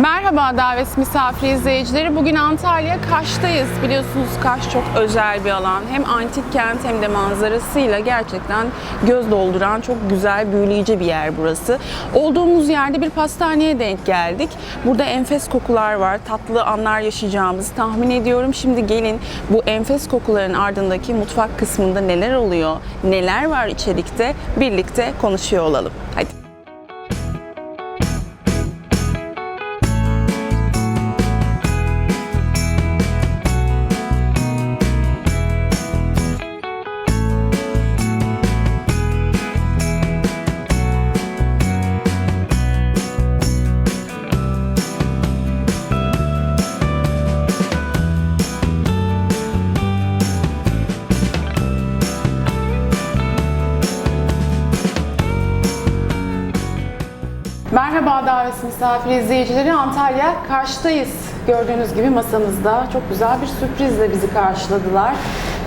Merhaba davet misafir izleyicileri. Bugün Antalya Kaş'tayız. Biliyorsunuz Kaş çok özel bir alan. Hem antik kent hem de manzarasıyla gerçekten göz dolduran çok güzel, büyüleyici bir yer burası. Olduğumuz yerde bir pastaneye denk geldik. Burada enfes kokular var. Tatlı anlar yaşayacağımızı tahmin ediyorum. Şimdi gelin bu enfes kokuların ardındaki mutfak kısmında neler oluyor, neler var içerikte birlikte konuşuyor olalım. Hadi. Merhaba davet misafir izleyicileri. Antalya Kaş'tayız. Gördüğünüz gibi masamızda çok güzel bir sürprizle bizi karşıladılar.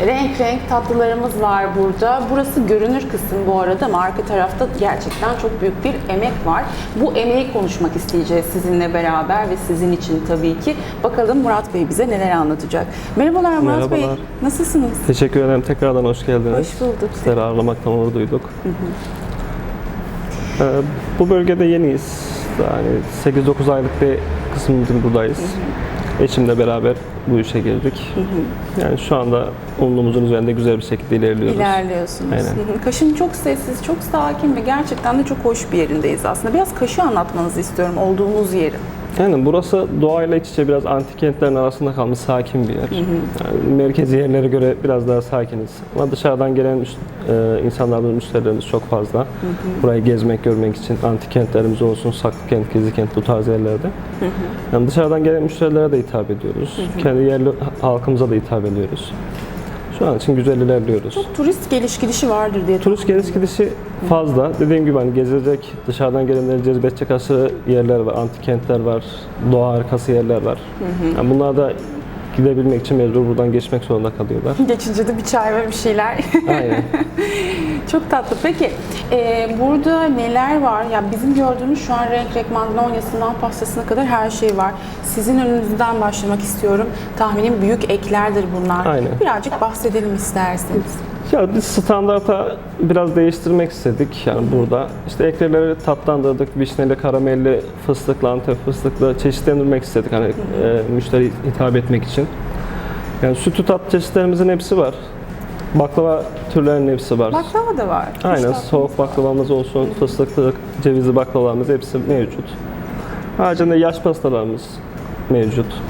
Renk renk tatlılarımız var burada. Burası görünür kısım bu arada ama arka tarafta gerçekten çok büyük bir emek var. Bu emeği konuşmak isteyeceğiz sizinle beraber ve sizin için tabii ki. Bakalım Murat Bey bize neler anlatacak. Merhabalar Murat Bey. Merhabalar. Nasılsınız? Teşekkür ederim. Tekrardan hoş geldiniz. Hoş bulduk. Sizleri ağırlamaktan onur duyduk. Ee, bu bölgede yeniyiz. Yani 8-9 aylık bir kısmımızın buradayız. Eşimle beraber bu işe girdik. Yani şu anda umduğumuzun üzerinde güzel bir şekilde ilerliyoruz. İlerliyorsunuz. Aynen. Hı hı. Kaş'ın çok sessiz, çok sakin ve gerçekten de çok hoş bir yerindeyiz aslında. Biraz Kaş'ı anlatmanızı istiyorum, olduğumuz yeri. Yani burası doğayla iç içe biraz antik kentlerin arasında kalmış sakin bir yer. Yani merkezi yerlere göre biraz daha sakiniz. Ama dışarıdan gelen e, insanlarımız, müşterilerimiz çok fazla. Burayı gezmek, görmek için antik kentlerimiz olsun, saklı kent, gizli kent bu tarz yerlerde. Yani dışarıdan gelen müşterilere de hitap ediyoruz. Kendi yerli halkımıza da hitap ediyoruz. Şu an için güzel ilerliyoruz. Çok turist geliş gidişi vardır diye Turist geliş gidişi fazla. Dediğim gibi hani gezilecek, dışarıdan gelenleri cezbedecek aşırı yerler var, antik kentler var, doğa harikası yerler var. Yani bunlar da gidebilmek için mecbur buradan geçmek zorunda kalıyorlar. Geçince de bir çay ve bir şeyler. Aynen. çok tatlı. Peki e, burada neler var? Ya bizim gördüğümüz şu an renk renk magnolia'sından pastasına kadar her şey var. Sizin önünüzden başlamak istiyorum. Tahminim büyük eklerdir bunlar. Aynen. Birazcık bahsedelim isterseniz. Ya biz standarta biraz değiştirmek istedik yani burada. İşte eklerleri tatlandırdık, vişneli, karamelli, fıstıklı, antep fıstıklı çeşitlendirmek istedik hani e, müşteri hitap etmek için. Yani sütü tat çeşitlerimizin hepsi var. Baklava türlerinin hepsi var. Baklava da var. Aynen tatlı. soğuk baklavamız olsun, fıstıklı, cevizli baklavalarımız hepsi mevcut. Haricinde yaş pastalarımız mevcut.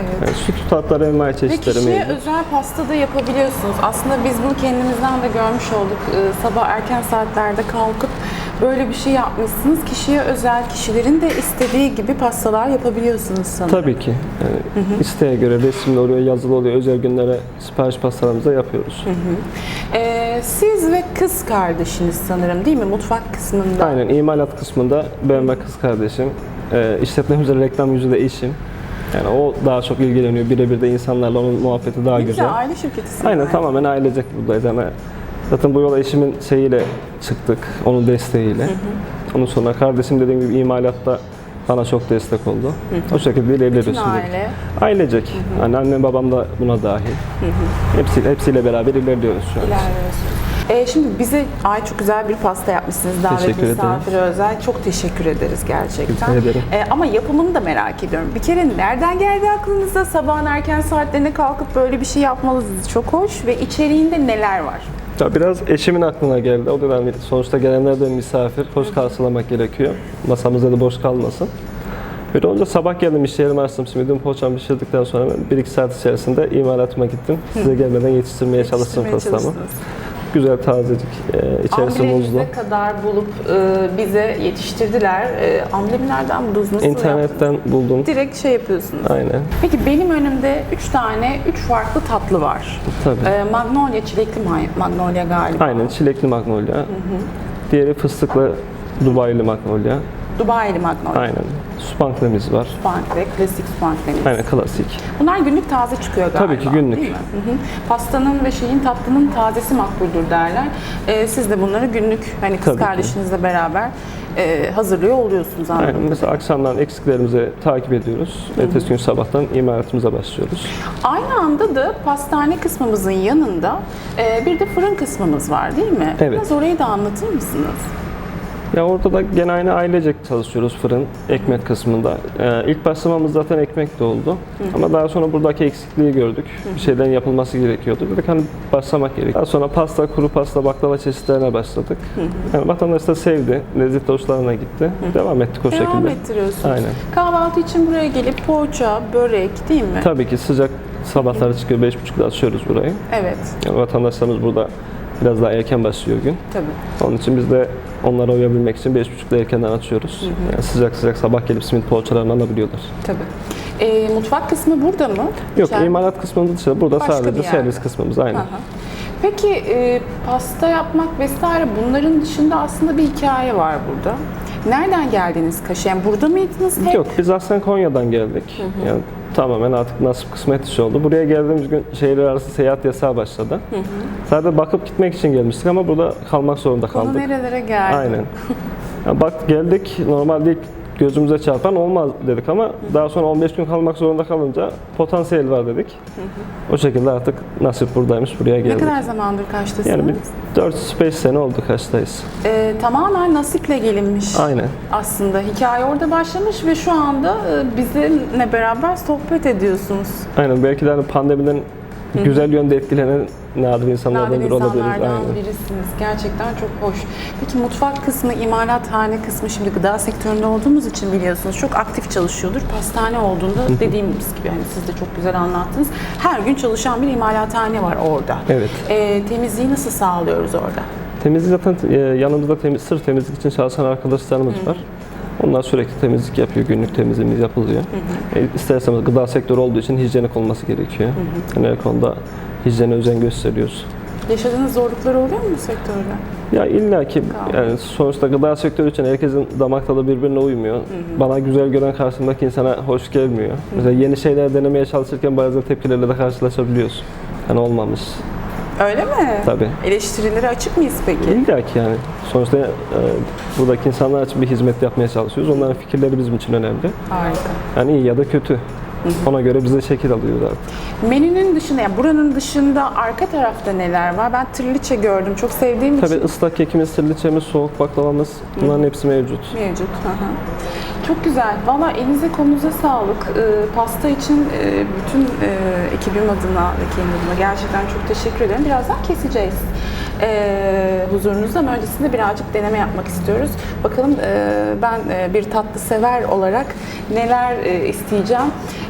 Evet. Yani süt tatları envai Ve çeşitleri kişiye mevcut. özel pasta da yapabiliyorsunuz. Aslında biz bunu kendimizden de görmüş olduk. Ee, sabah erken saatlerde kalkıp böyle bir şey yapmışsınız. Kişiye özel, kişilerin de istediği gibi pastalar yapabiliyorsunuz sanırım. Tabii ki. Yani isteğe göre resimli oluyor, yazılı oluyor. Özel günlere sipariş pastalarımızı yapıyoruz. Ee, siz ve kız kardeşiniz sanırım değil mi? Mutfak kısmında. Aynen imalat kısmında ben ve kız kardeşim. E, işletmemizde reklam yüzü de eşim. Yani o daha çok ilgileniyor. Birebir de insanlarla onun muhabbeti daha Ne güzel. güzel, aile şirketisiniz. Aynen tamamen ailecek buradayız. Yani zaten bu yola eşimin şeyiyle çıktık, onun desteğiyle. Ondan sonra kardeşim dediğim gibi imalatta bana çok destek oldu. O şekilde ilerliyoruz şimdi. aile. Ailecek. Yani annem babam da buna dahil. Hepsiyle, hepsiyle beraber ilerliyoruz şu an. İlerliyorsunuz. Ee, şimdi bize ay çok güzel bir pasta yapmışsınız davet Teşekkür ederim. misafiri özel. Çok teşekkür ederiz gerçekten. Ederim. Ee, ama yapımını da merak ediyorum. Bir kere nereden geldi aklınıza sabahın erken saatlerine kalkıp böyle bir şey yapmalısınız? Çok hoş ve içeriğinde neler var? Ya biraz eşimin aklına geldi. O da sonuçta gelenler de misafir. Hoş karşılamak gerekiyor. Masamızda da boş kalmasın. Böyle olunca sabah geldim iş yerimi açtım. Simidimi poğaçamı pişirdikten sonra ben 1-2 saat içerisinde imalatıma gittim. Size gelmeden yetiştirmeye çalıştım pastamı. Güzel tazecik, e, içerisi muzlu. Kadar bulup e, bize yetiştirdiler. E, amblemlerden nereden buldunuz? Nasıl yaptınız? İnternetten buldum. Direkt şey yapıyorsunuz. Aynen. Peki benim önümde 3 tane, 3 farklı tatlı var. Tabii. E, magnolia, çilekli ma- magnolia galiba. Aynen çilekli magnolia. Diğeri fıstıklı Dubai'li magnolia. Dubai'li Magnolia. Aynen. Spank'lemiz var. Spank ve klasik spanklerimiz. Aynen klasik. Bunlar günlük taze çıkıyor galiba. Tabii ki günlük. Değil mi? Hı hı. Pastanın ve şeyin tatlının tazesi makbuldür derler. Ee, siz de bunları günlük hani kız Tabii ki. kardeşinizle beraber e, hazırlıyor oluyorsunuz anladığım Aynen. Mesela akşamdan eksiklerimizi takip ediyoruz. Ertesi gün sabahtan imalatımıza başlıyoruz. Aynı anda da pastane kısmımızın yanında e, bir de fırın kısmımız var değil mi? Evet. Biraz orayı da anlatır mısınız? Ya orada da gene aynı ailecek çalışıyoruz fırın, ekmek kısmında. Ee, ilk başlamamız zaten ekmek de oldu. Ama daha sonra buradaki eksikliği gördük. Bir şeyden yapılması gerekiyordu. Dedik hani başlamak gerek. Daha sonra pasta, kuru pasta, baklava çeşitlerine başladık. Yani vatandaş da sevdi. Lezzet hoşlarına gitti. Devam ettik o Devam şekilde. ettiriyorsunuz. Aynen. Kahvaltı için buraya gelip poğaça, börek değil mi? Tabii ki sıcak sabahları çıkıyor. 5.30'da açıyoruz burayı. Evet, Yani vatandaşlarımız burada biraz daha erken başlıyor gün. tabii. Onun için biz de onlara uyabilmek için 5.30'da erkenden açıyoruz. Yani sıcak sıcak sabah gelip simit poğaçalarını alabiliyorlar. Tabii. E, mutfak kısmı burada mı? Yok İçeride. imalat kısmında dışarı. Burada Başka sadece servis kısmımız aynı. Hı hı. Peki e, pasta yapmak vesaire bunların dışında aslında bir hikaye var burada. Nereden geldiniz Kaş'a? Yani burada mıydınız hep? Yok biz aslında Konya'dan geldik. Yani tamamen artık nasip kısmet işi oldu. Buraya geldiğimiz gün şehirler arası seyahat yasağı başladı. Sadece bakıp gitmek için gelmiştik ama burada kalmak zorunda Konu kaldık. nerelere geldi? Aynen. Ya bak geldik normalde ilk gözümüze çarpan olmaz dedik ama daha sonra 15 gün kalmak zorunda kalınca potansiyel var dedik. O şekilde artık nasip buradaymış buraya Ne geldik. kadar zamandır Kaş'tasınız? Yani bir 4-5 sene oldu Kaş'tayız. E, tamamen nasiple gelinmiş. Aynen. Aslında hikaye orada başlamış ve şu anda e, bizimle beraber sohbet ediyorsunuz. Aynen belki de hani pandemiden güzel yönde etkilenen nadir insanlardan Nadir biri olabiliriz. Aynen. birisiniz. Gerçekten çok hoş. Peki mutfak kısmı, imalathane kısmı şimdi gıda sektöründe olduğumuz için biliyorsunuz çok aktif çalışıyordur. Pastane olduğunda dediğimiz gibi hani siz de çok güzel anlattınız. Her gün çalışan bir imalathane var orada. Evet. Ee, temizliği nasıl sağlıyoruz orada? Temizlik zaten e, yanımızda temiz, sırf temizlik için çalışan arkadaşlarımız var. Onlar sürekli temizlik yapıyor, günlük temizliğimiz yapılıyor. E, isterseniz gıda sektörü olduğu için hijyenik olması gerekiyor. Yani her konuda hijyene özen gösteriyoruz. Yaşadığınız zorluklar oluyor mu bu sektörde? Ya illa ki yani sonuçta gıda sektörü için herkesin damak tadı birbirine uymuyor. Bana güzel gören karşımdaki insana hoş gelmiyor. Mesela yeni şeyler denemeye çalışırken bazen tepkilerle de karşılaşabiliyorsun. Yani olmamış. Öyle mi? Tabii. Eleştirilere açık mıyız peki? İlla ki yani. Sonuçta e, buradaki insanlar için bir hizmet yapmaya çalışıyoruz. Onların fikirleri bizim için önemli. Harika. Yani iyi ya da kötü. Ona göre bize şekil alıyoruz artık. Menünün dışında, yani buranın dışında arka tarafta neler var? Ben tırliçe gördüm. Çok sevdiğim Tabii için. ıslak kekimiz, sirliçemiz, soğuk baklavamız bunların hepsi mevcut. Mevcut. hı hı. Çok güzel. Valla elinize kolunuza sağlık. Ee, pasta için e, bütün e, ekibim adına ve kendim adına gerçekten çok teşekkür ederim. Birazdan keseceğiz. Ee, huzurunuzda ama öncesinde birazcık deneme yapmak istiyoruz. Bakalım e, ben e, bir tatlı sever olarak neler e, isteyeceğim.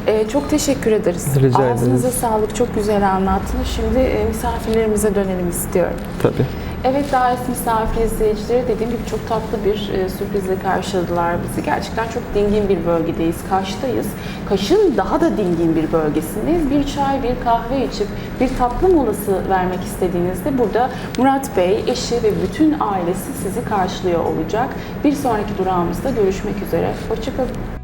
E, çok teşekkür ederiz. Rica ederiz. Ağzınıza sağlık. Çok güzel anlattınız. Şimdi e, misafirlerimize dönelim istiyorum. Tabii. Evet davet misafir izleyicileri dediğim gibi çok tatlı bir e, sürprizle karşıladılar bizi. Gerçekten çok dingin bir bölgedeyiz. Kaş'tayız. Kaş'ın daha da dingin bir bölgesindeyiz. Bir çay, bir kahve içip bir tatlı molası vermek istediğinizde burada Murat Bey, eşi ve bütün ailesi sizi karşılıyor olacak. Bir sonraki durağımızda görüşmek üzere. Hoşçakalın.